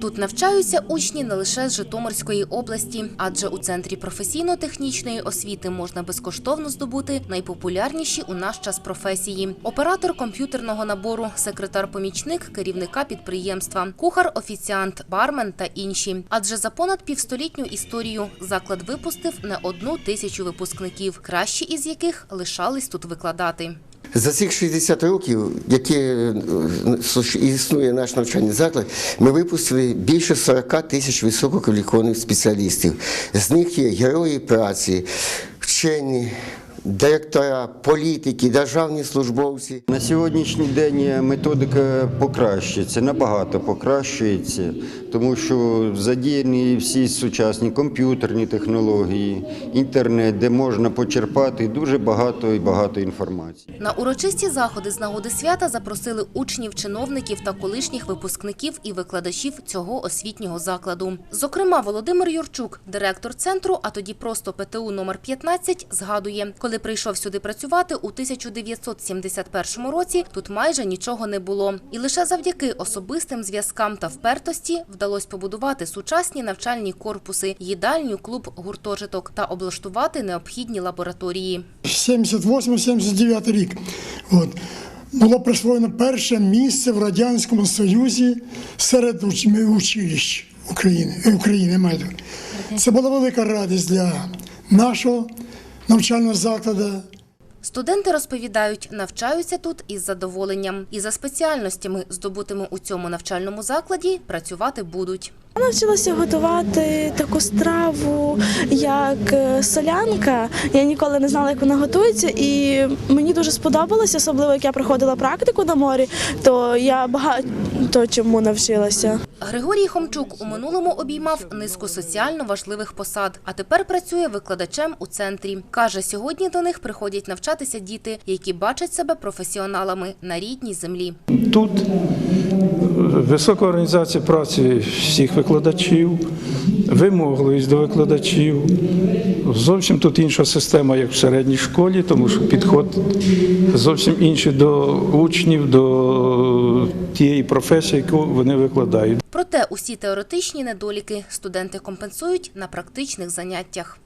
Тут навчаються учні не лише з Житомирської області, адже у центрі професійно-технічної освіти можна безкоштовно здобути найпопулярніші у наш час професії: оператор комп'ютерного набору, секретар-помічник керівника підприємства, кухар, офіціант, бармен та інші. Адже за понад півстолітню історію заклад випустив не одну тисячу випускників, кращі із яких лишались тут викладати. За цих 60 років, які е, існує наш навчальний заклад, ми випустили більше 40 тисяч висококваліфікованих спеціалістів. З них є герої праці, вчені, директора, політики, державні службовці. На сьогоднішній день методика покращується, набагато покращується, тому що задіяні всі сучасні комп'ютерні технології, інтернет, де можна почерпати дуже багато і багато інформації. На урочисті заходи з нагоди свята запросили учнів, чиновників та колишніх випускників і викладачів цього освітнього закладу. Зокрема, Володимир Юрчук, директор центру, а тоді просто ПТУ номер 15, згадує, коли прийшов сюди працювати у 1971 році, тут майже нічого не було. І лише завдяки особистим зв'язкам та впертості вдалося побудувати сучасні навчальні корпуси, їдальню, клуб, гуртожиток та облаштувати необхідні лабораторії. 78-79 рік. От. Було присвоєно перше місце в Радянському Союзі серед уч- училищ України. е, України. Це була велика радість для нашого навчального закладу. Студенти розповідають, навчаються тут із задоволенням і за спеціальностями, здобутими у цьому навчальному закладі, працювати будуть. Я навчилася готувати таку страву, як е, солянка. Я ніколи не знала, як вона готується, і мені дуже сподобалось, особливо як я проходила практику на морі, то я багато чому навчилася. Григорій Хомчук у минулому обіймав низку соціально важливих посад, а тепер працює викладачем у центрі. Каже, сьогодні до них приходять навчатися діти, які бачать себе професіоналами на рідній землі. Тут е, висока організація праці всіх викладачів, вимогливість до викладачів. Зовсім тут інша система, як в середній школі, тому що підход зовсім інший до учнів, до тієї професії, яку вони викладають. Проте усі теоретичні недоліки студенти компенсують на практичних заняттях.